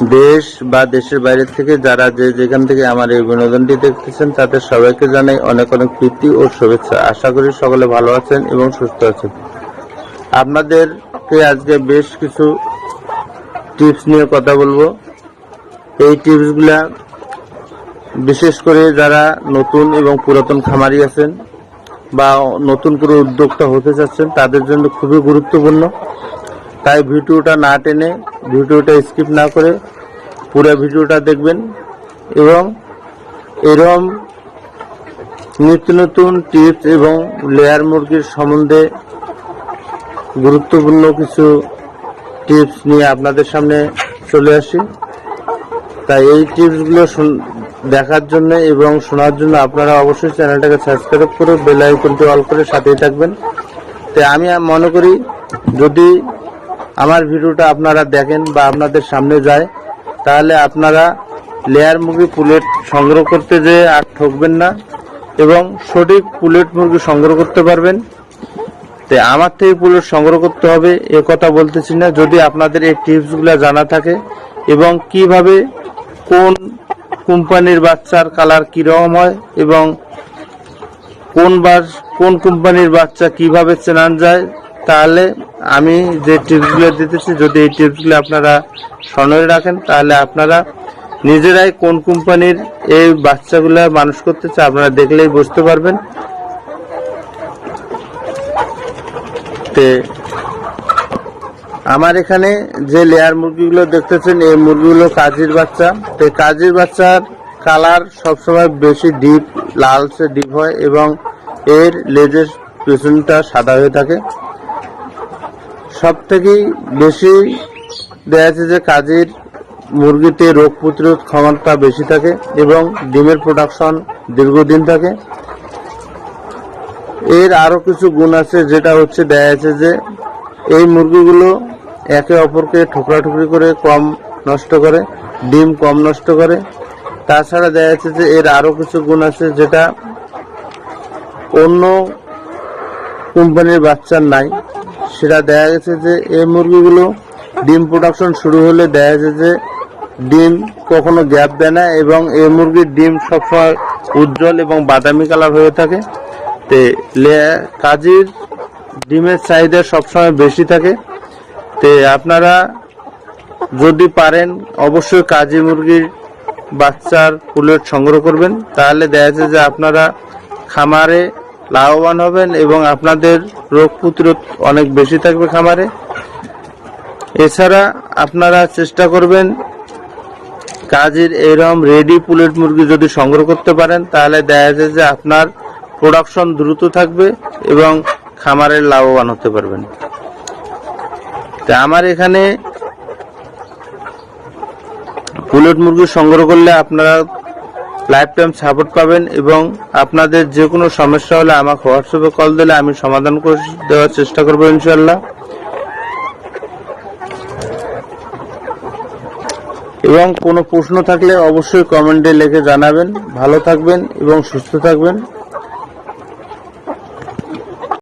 দেশ বা দেশের বাইরে থেকে যারা যে যেখান থেকে আমার এই বিনোদনটি দেখতেছেন, তাদের সবাইকে জানাই অনেক অনেক প্রীতি ও শুভেচ্ছা। আশা করি সকলে ভালো আছেন এবং সুস্থ আছেন। আপনাদেরকে আজকে বেশ কিছু টিপস নিয়ে কথা বলব। এই টিপসগুলা বিশেষ করে যারা নতুন এবং পুরাতন খামারি আছেন বা নতুন করে উদ্যোক্তা হতে চাচ্ছেন, তাদের জন্য খুবই গুরুত্বপূর্ণ। তাই ভিডিওটা না টেনে ভিডিওটা স্কিপ না করে পুরো ভিডিওটা দেখবেন এবং এরম নিত্য নতুন টিপস এবং লেয়ার মুরগির সম্বন্ধে গুরুত্বপূর্ণ কিছু টিপস নিয়ে আপনাদের সামনে চলে আসি। তাই এই টিপসগুলো দেখার জন্য এবং শোনার জন্য আপনারা অবশ্যই চ্যানেলটাকে সাবস্ক্রাইব করে বেল আইকনটি অল করে সাথেই থাকবেন। তাই আমি মনে করি, যদি আমার ভিডিওটা আপনারা দেখেন বা আপনাদের সামনে যায়, তাহলে আপনারা লেয়ার মুরগি পুলেট সংগ্রহ করতে যে আর ঠকবেন না এবং সঠিক পুলেট মুরগি সংগ্রহ করতে পারবেন। তো আমার থেকে পুলেট সংগ্রহ করতে হবে, এ কথা বলতেছি না। যদি আপনাদের এই টিপসগুলো জানা থাকে এবং কীভাবে কোন কোম্পানির বাচ্চার কালার কীরকম হয় এবং কোন বাস কোন কোম্পানির বাচ্চা কীভাবে চেনান যায় তাহলে আমি যে টিপসগুলো দিতেছি, যদি এই টিপসগুলো আপনারা স্মরণে রাখেন, তাহলে আপনারা নিজেরাই কোন কোম্পানির এই বাচ্চাগুলো মানুষ করতেছে আপনারা দেখলেই বুঝতে পারবেন। তে আমার এখানে যে লেয়ার মুরগিগুলো দেখতেছেন, এই মুরগিগুলো কাজির বাচ্চা। তো কাজির বাচ্চার কালার সবসময় বেশি ডিপ, লালচে ডিপ হয় এবং এর লেজের পেছনটা সাদা হয়ে থাকে। সব থেকেই বেশি দেখা যাচ্ছে যে কাজের মুরগিতে রোগ প্রতিরোধ ক্ষমতা বেশি থাকে এবং ডিমের প্রোডাকশন দীর্ঘদিন থাকে। এর আরও কিছু গুণ আছে যেটা হচ্ছে দেখা যাচ্ছে যে এই মুরগিগুলো একে অপরকে ঠোকরাঠুকরি করে কম নষ্ট করে, ডিম কম নষ্ট করে। তাছাড়া দেখা যাচ্ছে যে এর আরও কিছু গুণ আছে যেটা অন্য কোম্পানির বাচ্চার নাই। সেটা দেখা গেছে যে এই মুরগিগুলো ডিম প্রোডাকশন শুরু হলে দেখা যাচ্ছে যে ডিম কখনো গ্যাপ দেয় না এবং এই মুরগির ডিম সবসময় উজ্জ্বল এবং বাদামি কালার হয়ে থাকে। তে কাজীর ডিমের চাহিদা সবসময় বেশি থাকে। তে আপনারা যদি পারেন, অবশ্যই কাজী মুরগির বাচ্চার পুলেট সংগ্রহ করবেন। তাহলে দেখা যাচ্ছে যে আপনারা খামারে লাভবান হবেন এবং আপনাদের রোগ প্রতিরোধ অনেক বেশি থাকবে খামারে। এছাড়া আপনারা চেষ্টা করবেন কাজের এরম রেডি পুলেট মুরগি যদি সংগ্রহ করতে পারেন, তাহলে দেখা যায় যে আপনার প্রোডাকশন দ্রুত থাকবে এবং খামারের লাভবান হতে পারবেন। তা আমার এখানে পুলেট মুরগি সংগ্রহ করলে আপনারা লাইফ টাইম সাপোর্ট পাবেন এবং আপনাদের যে কোনো সমস্যা হলে আমাকে হোয়াটসঅ্যাপে কল দিলে আমি সমাধান করে দেওয়ার চেষ্টা করব ইনশাল্লাহ এবং কোনো প্রশ্ন থাকলে অবশ্যই কমেন্টে লিখে জানাবেন। ভালো থাকবেন এবং সুস্থ থাকবেন।